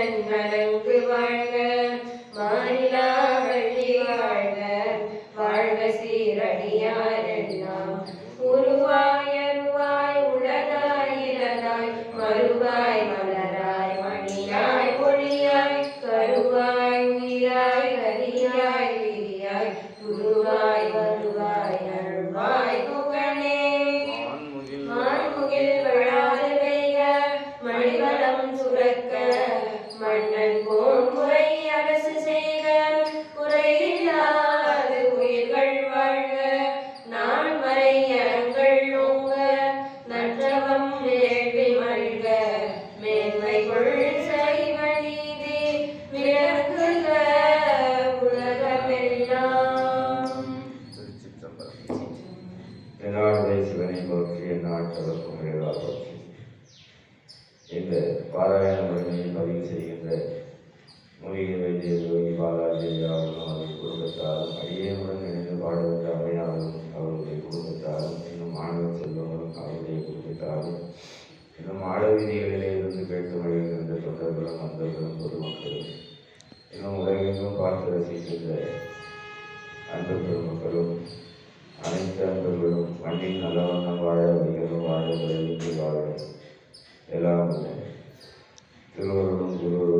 நன்மலங்கு வாழ்க மாநிலாவழி வாழ்க வாழ்க சீரடியாரெல்லாம் உருவாய் அருவாய் உலகாய் இலதாய் மறுவாய் மலராய் மணியாய் ஒளியாய் கருவாய் உயிராய் கரியாய் விரியாய் குருவாய் வரும் மன்னன் போன்முறை அரசு செய்க குறையில்லாது உயிர்கள் வாழ்க நான் மறை அறங்கள் ஓங்க நற்றவம் வேள்வி மல்க. மேன்மை கொள் சைவ விளக்குக உலகமெல்லாம். சிவனை போற்றி போற்றி. இந்த பாராயண முறைமையை பதிவு செய்கின்ற மூலிகை வேண்டிய யோகி பாலாஜியாகவும் அவருடைய குடும்பத்தாரும் அடியேனுடன் இணைந்து பாடுகின்ற அவையாரும் அவருடைய குடும்பத்தாரும் இன்னும் மாணவ செல்வங்களும் அவருடைய குடும்பத்தாரும் இன்னும் ஆடவீதிகளிலே இருந்து கேட்டு மகிழ்கின்ற தொண்டர்களும் அந்தர்களும் பொதுமக்களும் இன்னும் உலகெங்கும் பார்த்து ரசிக்கின்ற அன்பு பெருமக்களும் அனைத்து அன்பர்களும் மண்ணில் நல்லவண்ணம் வாழ வைகளும் வாழ விளைவித்து வாழ எல்லாம் உள்ள திருவருளும். குருவருளும்